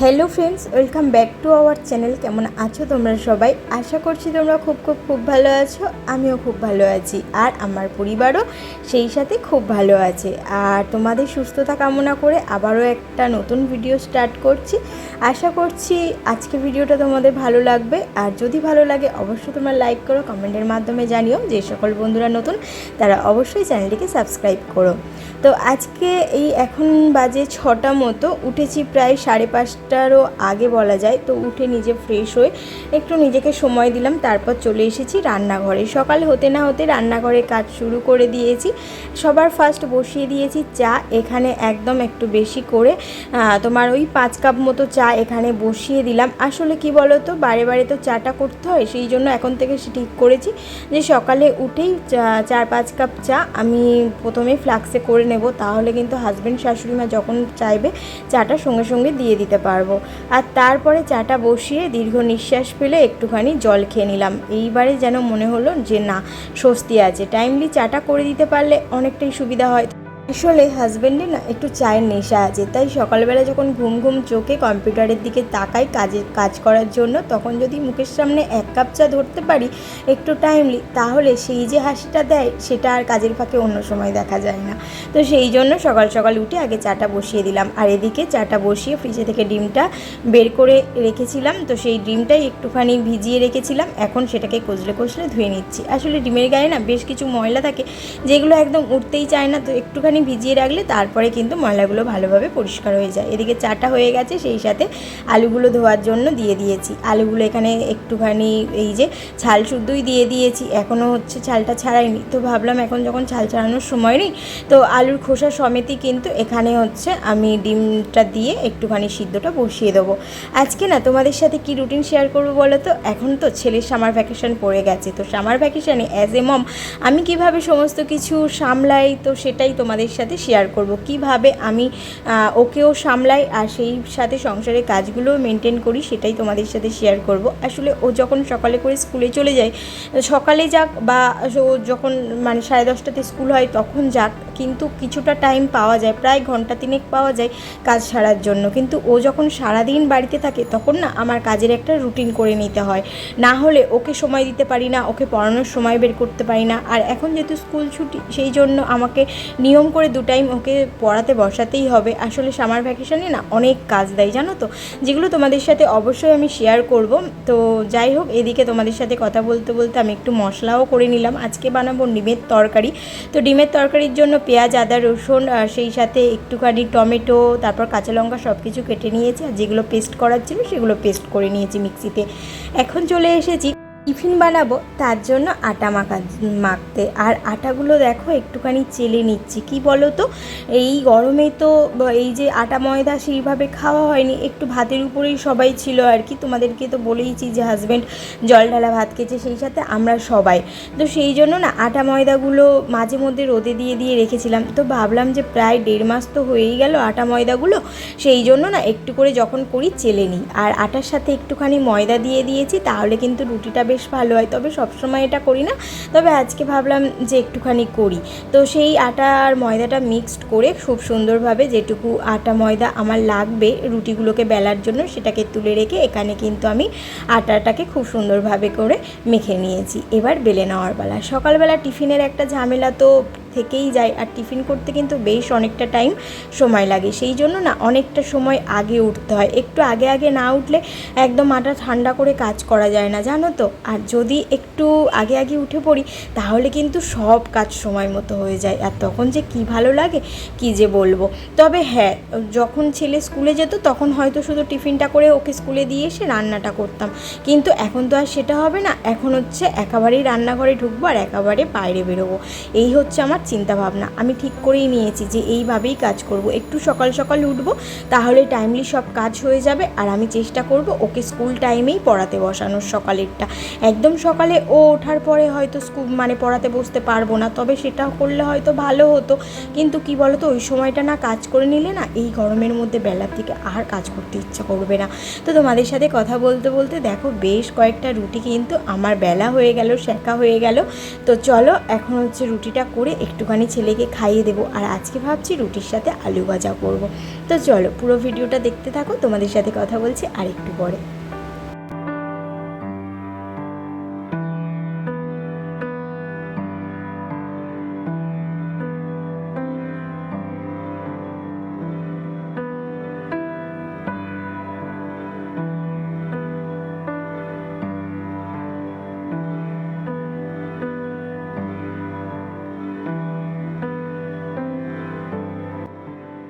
Hello friends welcome back to our channel কেমন আছো তোমরা সবাই? আশা করছি তোমরা খুব খুব খুব ভালো আছো। আমিও খুব ভালো আছি। আর আমার পরিবারও সেই সাথে খুব ভালো আছে। আর তোমাদের সুস্থতা কামনা করে আবারও একটা নতুন ভিডিও স্টার্ট করছি। আশা করছি আজকে ভিডিওটা তোমাদের ভালো লাগবে। আর যদি ভালো লাগে, অবশ্যই তোমরা লাইক করো কমেন্টের মাধ্যমে জানিও। যে সকল বন্ধুরা নতুন, তারা অবশ্যই চ্যানেলটিকে সাবস্ক্রাইব করো। তো আজকে এই এখন বাজে ছটা মতো, উঠেছি প্রায় সাড়ে পাঁচটারও আগে বলা যায়, তো উঠে নিজে ফ্রেশ হয়ে একটু নিজেকে সময় দিলাম, তারপর চলে এসেছি রান্নাঘরে। সকাল হতে না হতে রান্নাঘরে কাজ শুরু করে দিয়েছি। সবার ফার্স্ট বসিয়ে দিয়েছি চা, এখানে একদম একটু বেশি করে তোমার ওই পাঁচ কাপ মতো চা এখানে বসিয়ে দিলাম। আসলে কি বলো তো বারে বারে তো চাটা করতে হয়, সেই জন্য এখন থেকে ঠিক করেছি যে সকালে উঠেই চার পাঁচ কাপ চা আমি প্রথমে ফ্লাক্সে করে নেব, তাহলে কিন্তু হাজব্যান্ড শাশুড়ি মা যখন চাইবে, চাটা সঙ্গে সঙ্গে দিয়ে দিতে পারব। আর তারপরে চাটা বসিয়ে দীর্ঘ নিঃশ্বাস ফেলে একটুখানি জল খেয়ে নিলাম। এইবারে যেন মনে হলো যে না, স্বস্তি আছে। টাইমলি চাটা করে দিতে পারলে অনেকটাই সুবিধা হয়। আসলে হাজব্যান্ডে না একটু চায়ের নেশা আছে, তাই সকালবেলা যখন ঘুম ঘুম চোখে কম্পিউটারের দিকে তাকাই কাজে, কাজ করার জন্য, তখন যদি মুখের সামনে এক কাপ চা ধরতে পারি একটু টাইমলি তাহলে সেই যে হাসিটা দেয়, সেটা আর কাজের ফাঁকে অন্য সময় দেখা যায় না। তো সেই জন্য সকাল সকাল উঠে আগে চাটা বসিয়ে দিলাম। আর এদিকে চাটা বসিয়ে ফ্রিজে থেকে ডিমটা বের করে রেখেছিলাম, তো সেই ডিমটাই একটুখানি ভিজিয়ে রেখেছিলাম। এখন সেটাকে কচলে কচলে ধুয়ে নিচ্ছি। আসলে ডিমের গায়ে না বেশ কিছু ময়লা থাকে, যেগুলো একদম উঠতেই চায় না, তো একটুখানি ভিজিয়ে রাখলে তারপরে কিন্তু ময়লাগুলো ভালোভাবে পরিষ্কার হয়ে যায়। এদিকে চাটা হয়ে গেছে, সেই সাথে আলুগুলো ধোয়ার জন্য দিয়ে দিয়েছি। আলুগুলো এখানে একটুখানি এই যে ছাল শুদ্ধই দিয়ে দিয়েছি, এখনও হচ্ছে ছালটা ছাড়াইনি তো ভাবলাম এখন যখন ছাল ছাড়ানোর সময় নেই, তো আলুর খোসা সমেতই কিন্তু এখানে হচ্ছে আমি ডিমটা দিয়ে একটুখানি সিদ্ধটা বসিয়ে দেবো। আজকে না তোমাদের সাথে কি রুটিন শেয়ার করব বলো তো? এখন তো ছেলের সামার ভ্যাকেশন পড়ে গেছে, তো সামার ভ্যাকেশনে অ্যাজ এ মম আমি কীভাবে সমস্ত কিছু সামলাই, তো সেটাই তোমাদের সাথে শেয়ার করব। কীভাবে আমি ওকেও সামলাই আর সেই সাথে সংসারের কাজগুলো মেনটেন করি সেটাই তোমাদের সাথে শেয়ার করব। আসলে ও যখন সকালে করে স্কুলে চলে যায়, সকালে যাক বা ও যখন মানে সাড়ে দশটাতে স্কুল হয় তখন যাক, কিন্তু কিছুটা টাইম পাওয়া যায়, প্রায় ঘণ্টা তিনেক পাওয়া যায় কাজ সারার জন্য। কিন্তু ও যখন সারাদিন বাড়িতে থাকে তখন না আমার কাজের একটা রুটিন করে নিতে হয়। না হলে ওকে সময় দিতে পারি না, ওকে পড়ানোর সময় বের করতে পারি না। আর এখন যেহেতু স্কুল ছুটি, সেই জন্য আমাকে নিয়ম করে দু টাইম ওকে পড়াতে বসাতেই হবে। আসলে সামার ভ্যাকেশনে না অনেক কাজ দেয়, জানো তো? যেগুলো তোমাদের সাথে অবশ্যই আমি শেয়ার করব। তো যাই হোক, এদিকে তোমাদের সাথে কথা বলতে বলতে আমি একটু মশলাও করে নিলাম। আজকে বানাবো ডিমের তরকারি। তো ডিমের তরকারির জন্য পেঁয়াজ, আদা, রসুন, আর সেই সাথে একটুখানি টমেটো, তারপর কাঁচা লঙ্কা সব কিছু কেটে নিয়েছি। আর যেগুলো পেস্ট করার ছিল, সেগুলো পেস্ট করে নিয়েছি মিক্সিতে এখন চলে এসেছি টিফিন বানাবো, তার জন্য আটা মাখা, মাখতে। আর আটাগুলো দেখো, একটুখানি চেলে নিচ্ছি। কি বলো তো এই গরমে তো এই যে আটা ময়দা সেইভাবে খাওয়া হয়নি, একটু ভাতের উপরেই সবাই ছিল আর কি। তোমাদেরকে তো বলেইছি যে হাজব্যান্ড জল ঢালা ভাত খেয়েছে, সেই সাথে আমরা সবাই। তো সেই জন্য না, আটা ময়দাগুলো মাঝে মধ্যে রোদে দিয়ে দিয়ে রেখেছিলাম। তো ভাবলাম যে প্রায় দেড় মাস তো হয়েই গেল আটা ময়দাগুলো। সেই জন্য না, একটু করে যখন করি চেলে নিই। আর আটার সাথে একটুখানি ময়দা দিয়ে দিয়েছি, তাহলে কিন্তু রুটিটা বেশ ভালো হয়। তবে সবসময় এটা করি না। তবে আজকে ভাবলাম যে একটুখানি করি। তো সেই আটা আর ময়দাটা মিক্সড করে খুব সুন্দরভাবে যেটুকু আটা ময়দা আমার লাগবে রুটিগুলোকে বেলার জন্য সেটাকে তুলে রেখে এখানে কিন্তু আমি আটাটাকে খুব সুন্দরভাবে করে মেখে নিয়েছি। এবার বেলে নেওয়ার বেলা সকালবেলা টিফিনের একটা ঝামেলা তো থেকেই যায় আর টিফিন করতে কিন্তু বেশ অনেকটা টাইম সময় লাগে। সেই জন্য না অনেকটা সময় আগে উঠতে হয়। একটু আগে আগে না উঠলে একদম আটা ঠান্ডা করে কাজ করা যায় না, জানো তো? আর যদি একটু আগে আগে উঠে পড়ি, তাহলে কিন্তু সব কাজ সময় মতো হয়ে যায়। আর তখন যে কি ভালো লাগে, কি যে বলব? তবে হ্যাঁ যখন ছেলে স্কুলে যেত, তখন হয়তো শুধু টিফিনটা করে ওকে স্কুলে দিয়ে এসে রান্নাটা করতাম। কিন্তু এখন তো আর সেটা হবে না। এখন হচ্ছে একেবারেই রান্নাঘরে ঢুকবো আর একেবারে বাইরে বেরোবো। এই হচ্ছে আমার চিন্তা ভাবনা আমি ঠিক করেই নিয়েছি যে এইভাবেই কাজ করব। একটু সকাল সকাল উঠবো, তাহলে টাইমলি সব কাজ হয়ে যাবে আর আমি চেষ্টা করব ওকে স্কুল টাইমেই পড়াতে বসানোর সকালেরটা। একদম সকালে ও ওঠার পরে হয়তো স্কুল মানে পড়াতে বসতে পারব না, তবে সেটা করলে হয়তো ভালো হতো। কিন্তু কি বলো তো ওই সময়টা না কাজ করে নিলে না এই গরমের মধ্যে বেলার থেকে আর কাজ করতে ইচ্ছা করবে না। তো তোমাদের সাথে কথা বলতে বলতে দেখো বেশ কয়েকটা রুটি কিন্তু আমার বেলা হয়ে গেল, শেখা হয়ে গেল। তো চলো এখন হচ্ছে রুটিটা করে একটুখানি ছেলেকে খাইয়ে দেবো। আর আজকে ভাবছি রুটির সাথে আলু ভাজা করব। তো চলো পুরো ভিডিওটা দেখতে থাকো, তোমাদের সাথে কথা বলছি আর একটু পরে।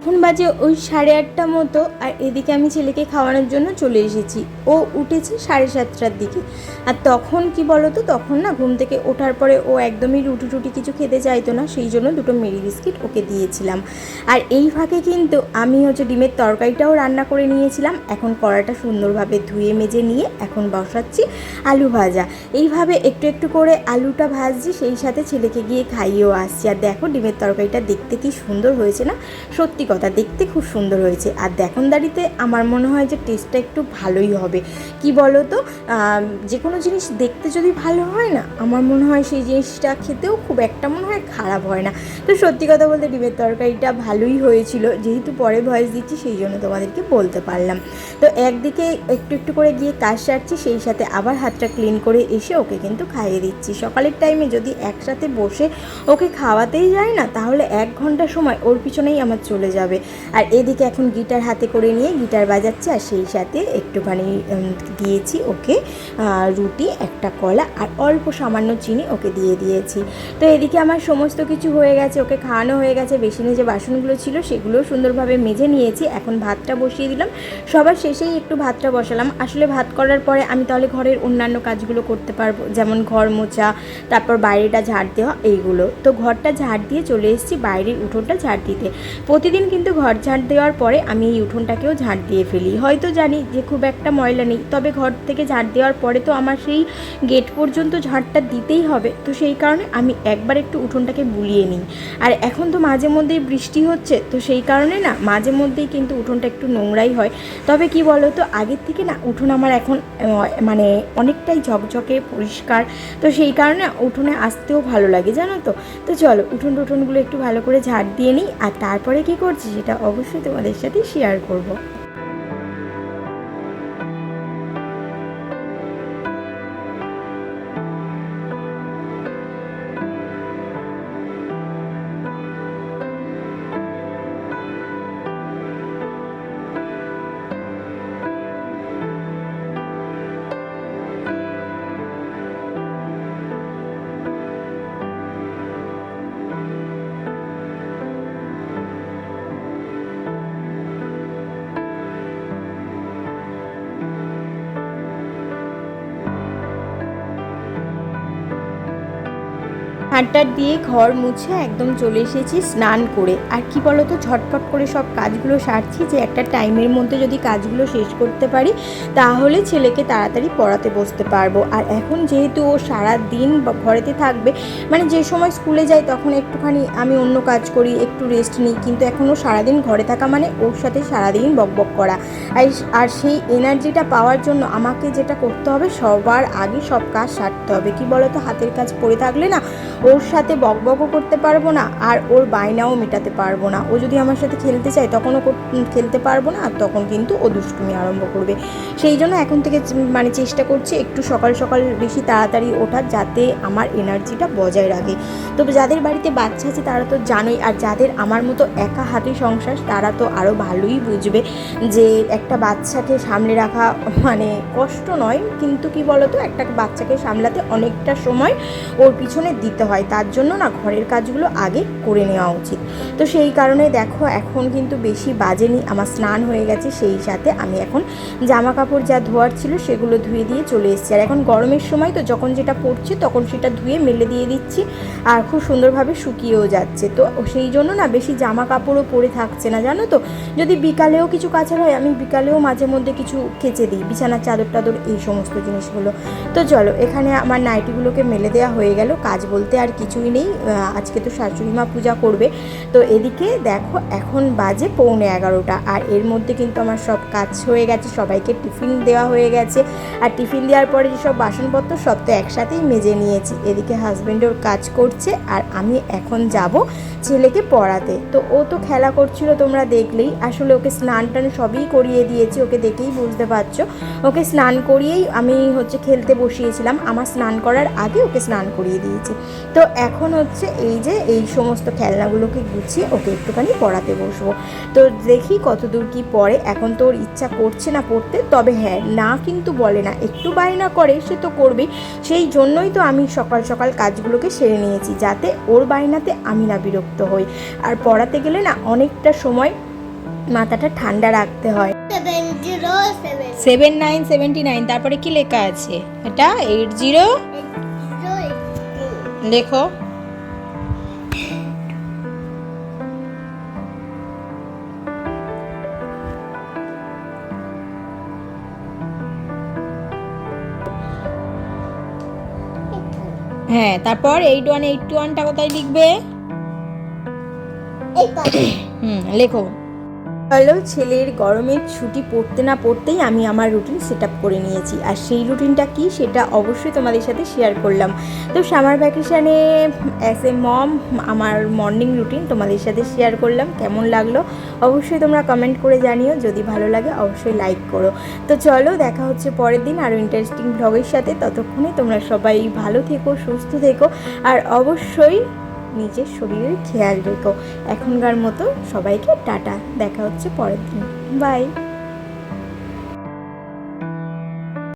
এখন বাজে ওই সাড়ে আটটা মতো, আর এদিকে আমি ছেলেকে খাওয়ানোর জন্য চলে এসেছি। ও উঠেছে সাড়ে সাতটার দিকে। আর তখন কি বলতো, তখন না ঘুম থেকে ওঠার পরে ও একদমই রুটি টুটি কিছু খেতে চাইতো না, সেই জন্য দুটো মেরি বিস্কিট ওকে দিয়েছিলাম। আর এই ফাঁকে কিন্তু আমি হচ্ছে ডিমের তরকারিটাও রান্না করে নিয়েছিলাম। এখন কড়াটা সুন্দরভাবে ধুয়ে মেজে নিয়ে এখন বসাচ্ছি আলু ভাজা। এইভাবে একটু একটু করে আলুটা ভাজছি, সেই সাথে ছেলেকে গিয়ে খাইয়েও আসছি। আর দেখো ডিমের তরকারিটা দেখতে কি সুন্দর হয়েছে না? সত্যি কথা দেখতে খুব সুন্দর হয়েছে। আর দেখুন দাঁড়িতে আমার মনে হয় যে টেস্টটা একটু ভালোই হবে। কি বলো তো যে কোনো জিনিস দেখতে যদি ভালো হয় না, আমার মনে হয় সেই জিনিসটা খেতেও খুব একটা মনে হয় খারাপ হয় না। তো সত্যি কথা বলতে ডিমের তরকারিটা ভালোই হয়েছিল। যেহেতু পরে ভয়েস দিচ্ছি, সেই জন্য তোমাদেরকে বলতে পারলাম। তো একদিকে একটু একটু করে গিয়ে কাজ সারছি, সেই সাথে আবার হাতটা ক্লিন করে এসে ওকে কিন্তু খাইয়ে দিচ্ছি। সকালের টাইমে যদি একসাথে বসে ওকে খাওয়াতেই যায় না, তাহলে এক ঘণ্টা সময় ওর পিছনেই আমার চলে যাবে। আর এদিকে এখন গিটার হাতে করে নিয়ে গিটার বাজাচ্ছে, আর সেই সাথে একটুখানি দিয়েছি ওকে রুটি, একটা কলা, আর অল্প সামান্য চিনি ওকে দিয়ে দিয়েছি। তো এদিকে আমার সমস্ত কিছু হয়ে গেছে, ওকে খাওয়ানো হয়ে গেছে, বেসিনে যে বাসনগুলো ছিল সেগুলোও সুন্দরভাবে মেজে নিয়েছি, এখন ভাতটা বসিয়ে দিলাম। সবার শেষেই একটু ভাতটা বসালাম। আসলে ভাত করার পরে আমি তাহলে ঘরের অন্যান্য কাজগুলো করতে পারব, যেমন ঘর মোছা, তারপর বাইরেটা ঝাড় দেওয়া, এইগুলো। তো ঘরটা ঝাড় দিয়ে চলে এসেছি, বাইরের উঠোনটা ঝাড় দিতে। প্রতিদিন কিন্তু ঘর ঝাঁট দেওয়ার পরে আমি এই উঠোনটাকেও ঝাঁট দিয়ে ফেলি। হয়তো জানি যে খুব একটা ময়লা নেই, তবে ঘর থেকে ঝাঁট দেওয়ার পরে তো আমার সেই গেট পর্যন্ত ঝাঁটটা দিতেই হবে। তো সেই কারণে আমি একবার একটু উঠোনটাকে বুলিয়ে নিই। আর এখন তো মাঝে মধ্যেই বৃষ্টি হচ্ছে, তো সেই কারণে না মাঝে মধ্যেই কিন্তু উঠোনটা একটু নোংরাই হয়। তবে কি বলো তো আগের থেকে না উঠোন আমার এখন মানে অনেকটাই ঝকঝকে, পরিষ্কার। তো সেই কারণে উঠোনে আসতেও ভালো লাগে, জানো তো? তো চলো উঠোন টুঠোনগুলো একটু ভালো করে ঝাঁট দিয়ে নিই, আর তারপরে কি করছি? সেটা অবশ্যই তোমাদের সাথে শেয়ার করব। হাঁটার দিয়ে ঘর মুছে একদম চলে এসেছি স্নান করে। আর কি বলতো, ঝটপট করে সব কাজগুলো সারছি যে একটা টাইমের মধ্যে যদি কাজগুলো শেষ করতে পারি, তাহলে ছেলেকে তাড়াতাড়ি পড়াতে বসতে পারব। আর এখন যেহেতু ও সারা দিন ঘরেতে থাকবে মানে যে সময় স্কুলে যাই তখন একটুখানি আমি অন্য কাজ করি, একটু রেস্ট নিই। কিন্তু এখন ও সারাদিন ঘরে থাকা মানে ওর সাথে সারাদিন বকবক করা। আর আর সেই এনার্জিটা পাওয়ার জন্য আমাকে যেটা করতে হবে, সবার আগে সব কাজ সারতে হবে। কি বলতো, হাতের কাজ পড়ে থাকলে না ওর সাথে বকবকও করতে পারব না আর ওর বায়নাও মেটাতে পারব না। ও যদি আমার সাথে খেলতে চায় তখনও খেলতে পারব না আর তখন কিন্তু ও দুষ্টুমি আরম্ভ করবে। সেই জন্য এখন থেকে মানে চেষ্টা করছি একটু সকাল সকাল বেশি তাড়াতাড়ি ওঠার যাতে আমার এনার্জিটা বজায় রাখে। তবে যাদের বাড়িতে বাচ্চা আছে তারা তো জানোই, আর যাদের আমার মতো একা হাতে সংসার তারা তো আরও ভালোই বুঝবে যে একটা বাচ্চাকে সামলে রাখা মানে কষ্ট নয়, কিন্তু কি বলতো? একটা বাচ্চাকে সামলাতে অনেকটা সময় ওর পিছনে দিতে হয়। তার জন্য না ঘরের কাজগুলো আগে করে নেওয়া উচিত। তো সেই কারণে দেখো, এখন কিন্তু বেশি বাজেনি, আমার স্নান হয়ে গেছে, সেই সাথে আমি এখন জামা কাপড় যা ধোয়ার ছিল সেগুলো ধুয়ে দিয়ে চলে এসেছি। আর এখন গরমের সময় তো যখন যেটা পড়ছে তখন সেটা ধুয়ে মেলে দিয়ে দিচ্ছি আর খুব সুন্দরভাবে শুকিয়েও যাচ্ছে। তো সেই জন্য না বেশি জামা কাপড়ও পরে থাকছে না, জানো তো? যদি বিকালেও কিছু কাচার হয়, আমি বিকালেও মাঝে মধ্যে কিছু কেচে দিই বিছানার চাদর টাদর এই সমস্ত জিনিসগুলো। তো চলো, এখানে আমার নাইটিগুলোকে মেলে দেওয়া হয়ে গেল। কাজ বলতে আর আর কিছুই নেই আজকে তো শাশুড়ি মা পূজা করবে। তো এদিকে দেখো, এখন বাজে পৌনে এগারোটা আর এর মধ্যে কিন্তু আমার সব কাজ হয়ে গেছে, সবাইকে টিফিন দেওয়া হয়ে গেছে। আর টিফিন দেওয়ার পরে যেসব বাসনপত্র সব তো একসাথেই মেজে নিয়েছি। এদিকে হাজব্যান্ড ওর কাজ করছে আর আমি এখন যাব ছেলেকে পড়াতে। তো ও তো খেলা করছিল তোমরা দেখলেই, আসলে ওকে স্নান টান সবই করিয়ে দিয়েছি, ওকে দেখেই বুঝতে পারছ। ওকে স্নান করিয়েই আমি হচ্ছে খেলতে বসিয়েছিলাম, আমার স্নান করার আগে ওকে স্নান করিয়ে দিয়েছি। তো এখন হচ্ছে এই যে এই সমস্ত খেলনাগুলোকে গুছিয়ে ওকে একটুখানি পড়াতে বসবো। তো দেখি কতদূর কি পড়ে। এখন তো ওর ইচ্ছা করছে না পড়তে। তবে হ্যাঁ না কিন্তু বলে না। একটু বায়না করে সে তো করবেই সেই জন্যই তো আমি সকাল সকাল কাজগুলোকে সেরে নিয়েছি যাতে ওর বায়নাতে আমি না বিরক্ত হই। আর পড়াতে গেলে না অনেকটা সময় মাথাটা ঠান্ডা রাখতে হয়। সেভেন নাইন সেভেন্টি নাইন তারপরে কি লেখা আছে? এটা এইট জিরো লেখো। হ্যাঁ তারপর এইট ওয়ান এইট টু ওয়ানটা কোথায় লিখবে? হুম লেখো। হ্যালো ছেলের গরমের ছুটি পড়তে না পড়তেই আমি আমার রুটিন সেট আপ করে নিয়েছি। আর সেই রুটিনটা কি সেটা অবশ্যই তোমাদের সাথে শেয়ার করলাম। তো সামার ভ্যাকেশানে অ্যাজ এ মম আমার মর্নিং রুটিন তোমাদের সাথে শেয়ার করলাম, কেমন লাগল অবশ্যই তোমরা কমেন্ট করে জানিও, যদি ভালো লাগে অবশ্যই লাইক করো। তো চলো দেখা হচ্ছে পরের দিন আরও ইন্টারেস্টিং ভ্লগের সাথে, ততক্ষণে তোমরা সবাই ভালো থেকো, সুস্থ থেকো, আর অবশ্যই নিজের শরীরের খেয়াল রেখো। এখনকার মতো সবাইকে টাটা। দেখা হচ্ছে পরের দিন। বাই